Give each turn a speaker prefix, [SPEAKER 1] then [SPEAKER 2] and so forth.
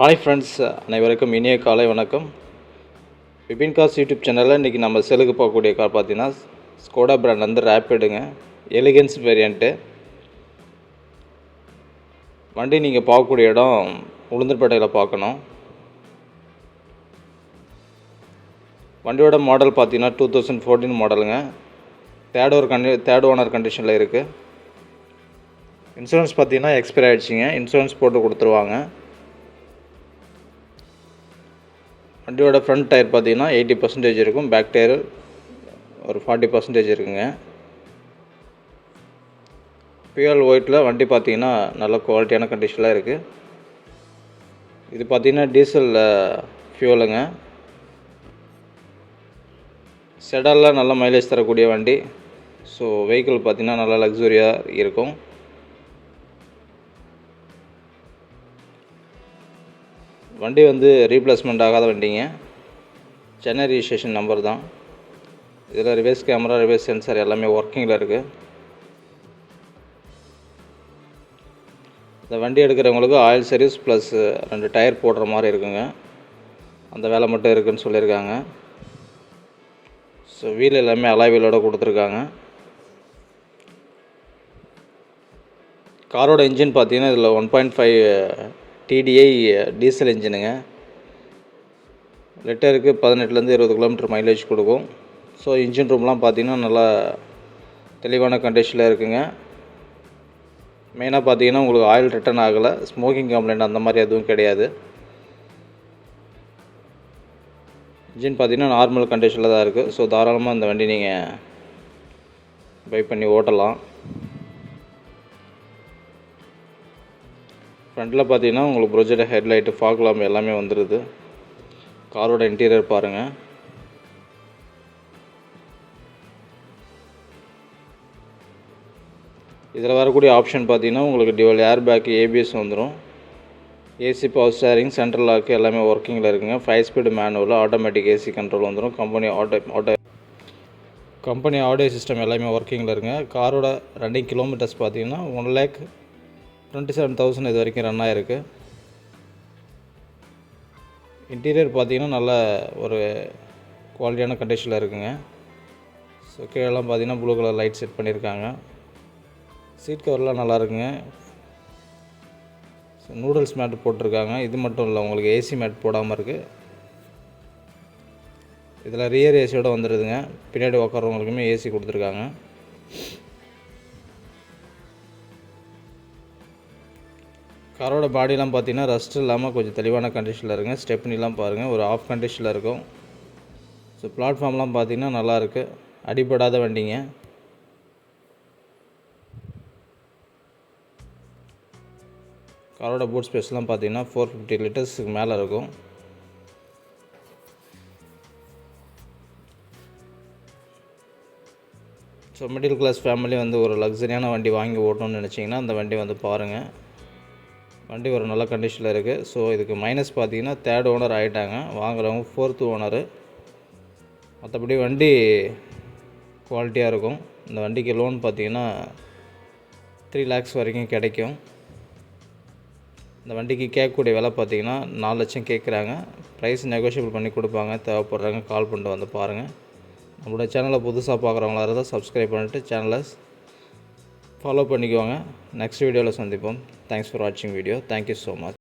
[SPEAKER 1] Hi friends அனைவருக்கும் இனிய காலை வணக்கம். விபின் கார்ஸ் யூடியூப் சேனலில் இன்றைக்கி நம்ம செலுக்கு போகக்கூடிய கார் பார்த்தீங்கன்னா ஸ்கோடா பிராண்ட் வந்து ரேப்பிடுங்க எலிகன்ஸ் வேரியண்ட்டு வண்டி நீங்கள் பார்க்கக்கூடிய இடம் உளுந்தர்பேட்டையில் பார்க்கணும். வண்டியோட மாடல் பார்த்தீங்கன்னா டூ தௌசண்ட் ஃபோர்டீன் மாடலுங்க தேர்ட் ஒரு கண்டி தேர்ட் ஓனர் கண்டிஷனில் இருக்குது இன்சூரன்ஸ் பார்த்தீங்கன்னா எக்ஸ்பைர் ஆகிடுச்சிங்க இன்சூரன்ஸ் போட்டு கொடுத்துருவாங்க. வண்டியோட ஃப்ரண்ட் டயர் பார்த்தீங்கன்னா எயிட்டி பர்சன்டேஜ் இருக்கும். பேக் டயர் ஒரு ஃபார்ட்டி பர்சன்டேஜ் இருக்குங்க. பியூஎல் ஒயிட்டில் வண்டி பார்த்தீங்கன்னா நல்ல குவாலிட்டியான கண்டிஷனில் இருக்குது இது பார்த்தீங்கன்னா டீசல் ஃபியூலுங்க செடலில் நல்ல மைலேஜ் தரக்கூடிய வண்டி. ஸோ வெஹிக்கிள் பார்த்தீங்கன்னா நல்லா லக்ஸுரியாக இருக்கும். வண்டி வந்து ரீப்ளேஸ்மெண்ட் ஆகாத வண்டிங்க. சென்னை ரிஜிஸ்ட்ரேஷன் நம்பர் தான். இதில் ரிவேஸ் கேமரா ரிவர்ஸ் சென்சார் எல்லாமே ஒர்க்கிங்கில் இருக்குது இந்த வண்டி எடுக்கிறவங்களுக்கு ஆயில் சர்வீஸ் ப்ளஸ் ரெண்டு டயர் போடுற மாதிரி இருக்குங்க. அந்த வேலை மட்டும் இருக்குதுன்னு சொல்லியிருக்காங்க. ஸோ வீல் எல்லாமே அலாய் வீலோடு கொடுத்துருக்காங்க. காரோட இன்ஜின் பார்த்தீங்கன்னா இதில் one point five DDI diesel இன்ஜினுங்க லிட்டருக்கு பதினெட்டுலேருந்து இருபது கிலோமீட்டர் மைலேஜ் கொடுக்கும். ஸோ இன்ஜின் ரூம்லாம் பார்த்தீங்கன்னா நல்லா தெளிவான கண்டிஷனில் இருக்குங்க. மெயினாக பார்த்தீங்கன்னா உங்களுக்கு ஆயில் ரிட்டர்ன் ஆகலை. ஸ்மோக்கிங் கம்ப்ளைண்ட் அந்த மாதிரி எதுவும் கிடையாது. இன்ஜின் பார்த்தீங்கன்னா நார்மல் கண்டிஷனில் தான் இருக்குது ஸோ தாராளமாக இந்த வண்டி நீங்கள் பை பண்ணி ஓட்டலாம். ஃப்ரண்ட்டில் பார்த்தீங்கன்னா உங்களுக்கு ப்ரொஜெக்டர் ஹெட்லைட்டு ஃபாக் லாம்ப் எல்லாமே வந்துடுது காரோட இன்டீரியர் பாருங்கள் இதில் வரக்கூடிய ஆப்ஷன் பார்த்தீங்கன்னா உங்களுக்கு டிவல் ஏர் பேக் ஏபிஎஸ் வந்துடும் AC power steering central lock எல்லாமே ஒர்க்கிங்கில் இருக்குங்க. Five speed manual automatic AC control வந்துடும் company auto auto company audio system எல்லாமே ஒர்க்கிங்கில் இருக்குங்க. காரோட ரன்னிங் கிலோமீட்டர்ஸ் பார்த்தீங்கன்னா one lakh twenty seven thousand இது வரைக்கும் ரன் ஆகிருக்கு இன்டீரியர் பார்த்தீங்கன்னா நல்ல ஒரு குவாலிட்டியான கண்டிஷனில் இருக்குங்க. ஸோ கீழெல்லாம் பார்த்தீங்கன்னா ப்ளூ கலர் லைட் செட் பண்ணியிருக்காங்க. சீட் கவர்லாம் நல்லா இருக்குங்க. ஸோ நூடுல்ஸ் மேட் போட்டிருக்காங்க. இது மட்டும் இல்லை உங்களுக்கு ஏசி மேட் போடாமல் இருக்குது இதில் ரியர் ஏசியோடு வந்துடுதுங்க பின்னாடி உக்காரவங்களுக்குமே ஏசி கொடுத்துருக்காங்க. காரோட பாடிலாம் பார்த்தீங்கன்னா ரஸ்ட் இல்லாமல் கொஞ்சம் தெளிவான கண்டிஷனில் இருக்குங்க ஸ்டெப்னிலாம் பாருங்கள் ஒரு ஆஃப் கண்டிஷனில் இருக்கும். ஸோ பிளாட்ஃபார்ம்லாம் பார்த்தீங்கன்னா நல்லாயிருக்கு அடிபடாத வண்டிங்க. காரோட பூட் ஸ்பேஸ்லாம் பார்த்தீங்கன்னா ஃபோர் ஃபிஃப்டி லிட்டர்ஸுக்கு மேலே இருக்கும். ஸோ மிடில் கிளாஸ் ஃபேமிலி வந்து ஒரு லக்ஸரியான வண்டி வாங்கி ஓட்டணும்னு நினச்சிங்கன்னா அந்த வண்டி வந்து பாருங்கள் வண்டி ஒரு நல்ல கண்டிஷனில் இருக்குது ஸோ இதுக்கு மைனஸ் பார்த்தீங்கன்னா தேர்ட் ஓனர் ஆகிட்டாங்க வாங்குறவங்க ஃபோர்த்து ஓனரு மற்றபடி வண்டி குவாலிட்டியாக இருக்கும். இந்த வண்டிக்கு லோன் பார்த்தீங்கன்னா த்ரீ லேக்ஸ் வரைக்கும் கிடைக்கும். இந்த வண்டிக்கு கேட்கக்கூடிய விலை பார்த்தீங்கன்னா நாலு லட்சம் கேட்குறாங்க. ப்ரைஸ் நெகோஷியபிள் பண்ணி கொடுப்பாங்க. தேவைப்படுறாங்க கால் பண்ணிட்டு வந்து பாருங்கள் நம்மளோட சேனலை புதுசாக பார்க்குறவங்களா இருந்தால் சப்ஸ்கிரைப் பண்ணிவிட்டு சேனலை ஃபாலோ பண்ணிக்குவாங்க நெக்ஸ்ட் வீடியோவில் சந்திப்போம். தேங்க்ஸ் ஃபார் வாட்சிங் video thank you so much